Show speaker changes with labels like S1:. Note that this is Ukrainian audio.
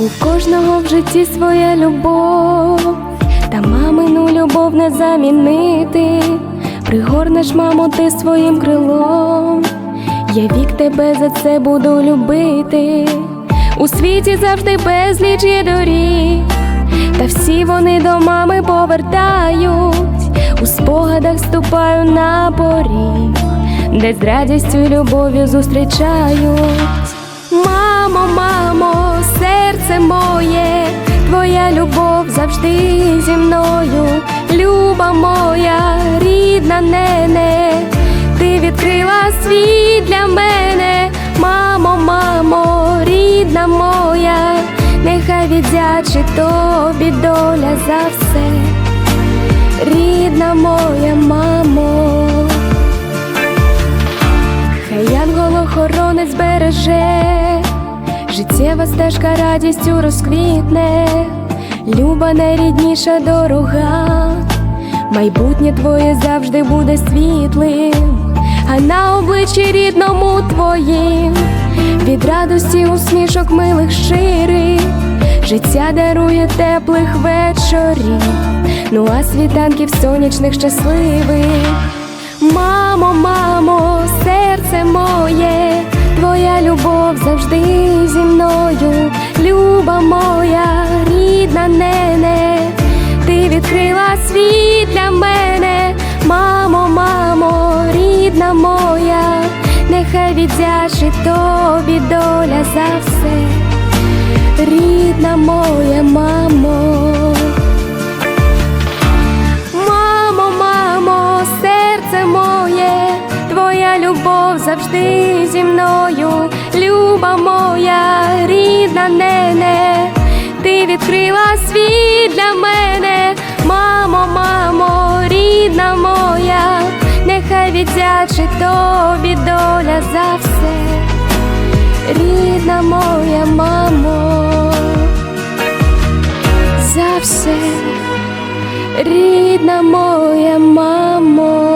S1: У кожного в житті своя любов, та мамину любов не замінити. Пригорнеш, мамо, ти своїм крилом. Я вік тебе за це буду любити. У світі завжди безліч є доріг, та всі вони до мами повертають. У спогадах ступаю на поріг, де з радістю й любов'ю зустрічають. Завжди зі мною, люба моя, рідна нене, ти відкрила світ для мене, мамо, мамо, рідна моя, нехай віддячить тобі доля за все, рідна моя мамо. Хай янгол-охоронець береже, життєва стежка радістю розквітне, люба найрідніша дорога, майбутнє твоє завжди буде світлим, а на обличчі рідному твоїм, від радості усмішок милих щирих, життя дарує теплих вечорів, ну а світанків сонячних щасливих. Мамо, мамо, серце моє, твоя любов завжди зі мною, люба моя, рідна ти відкрила світ для мене, мамо, мамо, рідна моя, нехай віддячить тобі доля за все, рідна моя мамо. Мамо, мамо, серце моє, твоя любов завжди зі мною, люба моя, рідна нене, відкрила світ для мене, мамо, мамо, рідна моя, нехай віддячить тобі доля за все, рідна моя мамо, за все. Рідна моя мама.